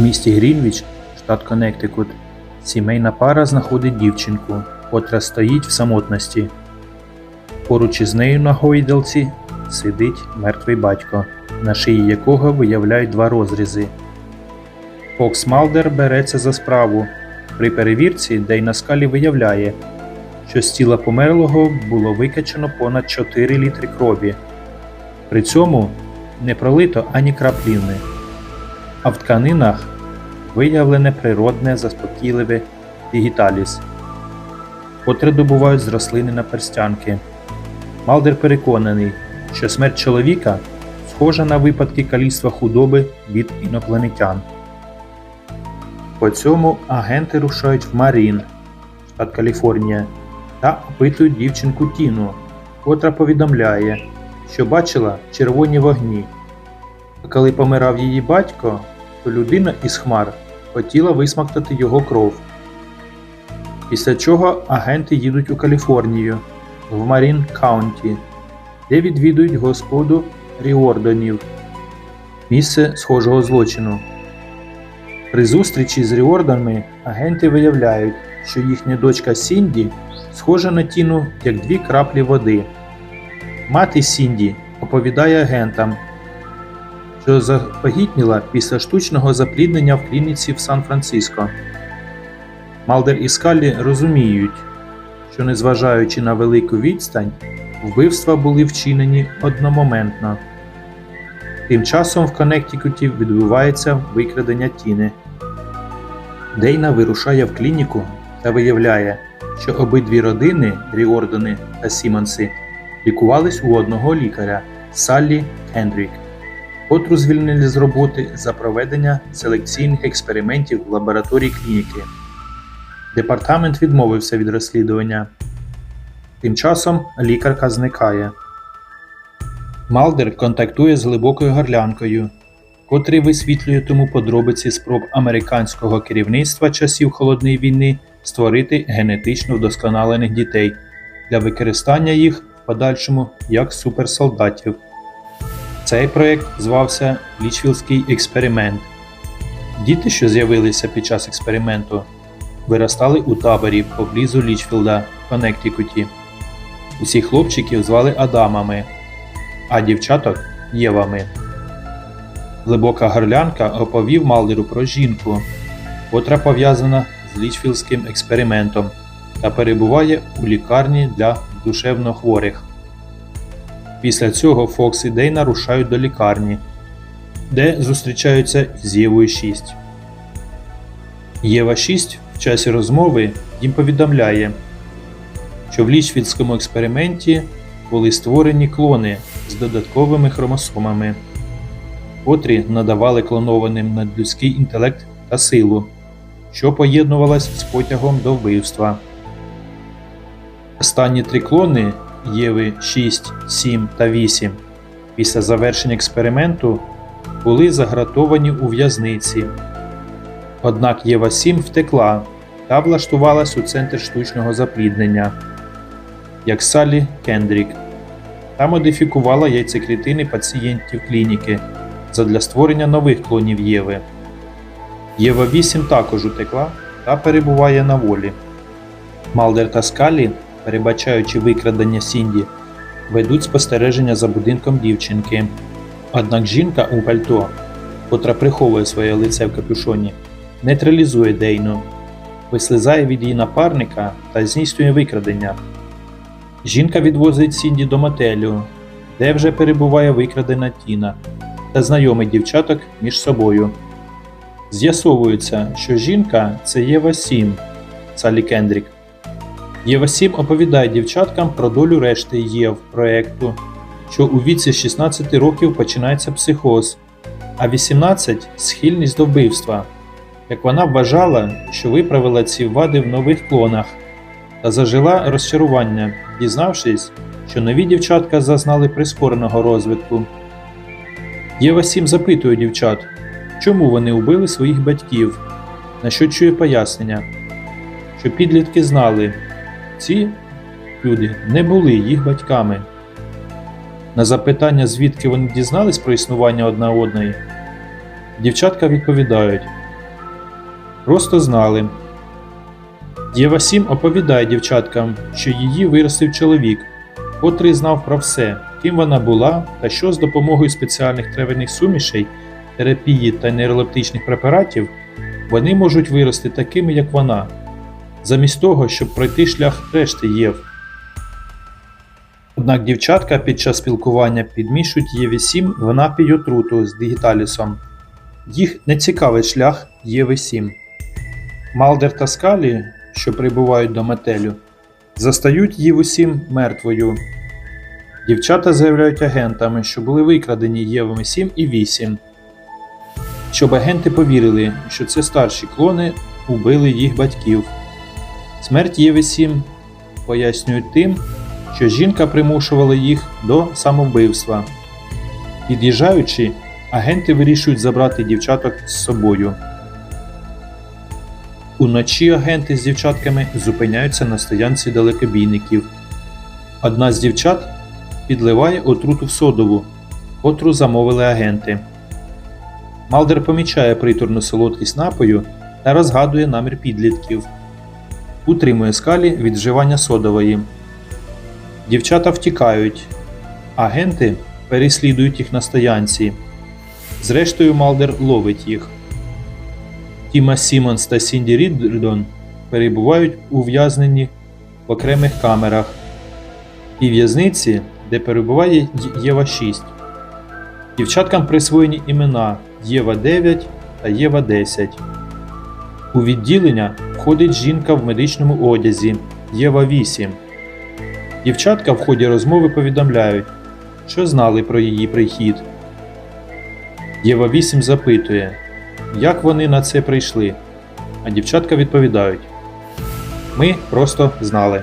В місті Грінвіч, штат Коннектикут, сімейна пара знаходить дівчинку, котра стоїть в самотності. Поруч із нею на гойдалці сидить мертвий батько, на шиї якого виявляють два розрізи. Фокс Малдер береться за справу. При перевірці Дейна Скалі виявляє, що з тіла померлого було викачано понад 4 літри крові. При цьому не пролито ані крапліни, а в тканинах виявлене природне заспокійливе дігіталіс, котре добувають з рослини на перстянки. Малдер переконаний, що смерть чоловіка схожа на випадки каліцтва худоби від інопланетян. По цьому агенти рушають в Марін, штат Каліфорнія, та опитують дівчинку Тіну, котра повідомляє, що бачила червоні вогні. А коли помирав її батько, то людина із хмар хотіла висмактати його кров. Після чого агенти їдуть у Каліфорнію, в Марін Каунті, де відвідують господу Ріордонів, місце схожого злочину. При зустрічі з Ріорданами агенти виявляють, що їхня дочка Сінді схожа на тіну як дві краплі води. Мати Сінді оповідає агентам, що запагітніла після штучного запліднення в клініці в Сан-Франциско. Малдер і Скаллі розуміють, що незважаючи на велику відстань, вбивства були вчинені одномоментно. Тим часом в Коннектикуті відбувається викрадення Тіни. Дейна вирушає в клініку та виявляє, що обидві родини Ріордони та Сімонси лікувались у одного лікаря Саллі Хендрік, котру звільнили з роботи за проведення селекційних експериментів в лабораторії клініки. Департамент відмовився від розслідування. Тим часом лікарка зникає. Малдер контактує з глибокою горлянкою, котрий висвітлює тому подробиці спроб американського керівництва часів Холодної війни створити генетично вдосконалених дітей для використання їх в подальшому як суперсолдатів. Цей проєкт звався Лічвілський експеримент. Діти, що з'явилися під час експерименту, виростали у таборі поблизу Лічфілда в Коннектикуті. Усіх хлопчиків звали Адамами, а дівчаток Євами. Глибока горлянка оповів Малдеру про жінку, котра пов'язана з Лічфілдським експериментом та перебуває у лікарні для душевнохворих. Після цього Фокс і Дейна рушають до лікарні, де зустрічаються з Євою 6. Єва 6 в часі розмови їм повідомляє, що в лічфілдському експерименті були створені клони з додатковими хромосомами, котрі надавали клонованим надлюдський інтелект та силу, що поєднувалась з потягом до вбивства. Останні три клони Єви 6, 7 та 8 після завершення експерименту були загратовані у в'язниці. Однак Єва 7 втекла та влаштувалась у центр штучного запліднення, як Саллі Кендрік, та модифікувала яйцеклітини пацієнтів клініки задля створення нових клонів Єви. Єва 8 також утекла та перебуває на волі. Малдер та Скалі, перебачаючи викрадення Сінді, ведуть спостереження за будинком дівчинки. Однак жінка у пальто, котра приховує своє лице в капюшоні, нейтралізує Дейну, вислизає від її напарника та здійснює викрадення. Жінка відвозить Сінді до мотелю, де вже перебуває викрадена Тіна та знайомить дівчаток між собою. З'ясовується, що жінка це Єва Сім, Салі Кендрік. Єва Сім оповідає дівчаткам про долю решти Єв проекту, що у віці 16 років починається психоз, а 18 схильність до вбивства. Як вона вважала, що виправила ці вади в нових клонах та зажила розчарування, дізнавшись, що нові дівчатка зазнали прискореного розвитку. Єва Сім запитує дівчат, чому вони убили своїх батьків, на що чує пояснення, що підлітки знали, ці люди не були їх батьками. На запитання, звідки вони дізнались про існування одна одної, дівчатка відповідають, Просто знали. Єва 7 оповідає дівчаткам, що її виростив чоловік, котрий знав про все, ким вона була та що з допомогою спеціальних травяних сумішей, терапії та нейролептичних препаратів вони можуть вирости такими, як вона, замість того, щоб пройти шлях решти Єв. Однак дівчатка під час спілкування підмішують Єві 7 в напій отруту з дігіталісом. Їх не цікавить шлях Єви 7. Малдер та Скалі, що прибувають до метелю, застають Єву 7 мертвою. Дівчата заявляють агентами, що були викрадені Євами 7 і 8. Щоб агенти повірили, що це старші клони убили їх батьків. Смерть Єви 7 пояснюють тим, що жінка примушувала їх до самовбивства. Під'їжджаючи, агенти вирішують забрати дівчаток з собою. Уночі агенти з дівчатками зупиняються на стоянці далекобійників. Одна з дівчат підливає отруту в содову, котру замовили агенти. Малдер помічає приторну солодкість напою та розгадує намір підлітків. Утримує скалі від вживання содової. Дівчата втікають. Агенти переслідують їх на стоянці. Зрештою, Малдер ловить їх. Тіма Сімонс та Сінді Ріддон перебувають ув'язнені в окремих камерах і в'язниці, де перебуває Єва 6. Дівчаткам присвоєні імена Єва 9 та Єва 10. У відділення входить жінка в медичному одязі Єва 8. Дівчатка в ході розмови повідомляють, що знали про її прихід. Єва 8 запитує, як вони на це прийшли. А дівчатка відповідають: Ми просто знали.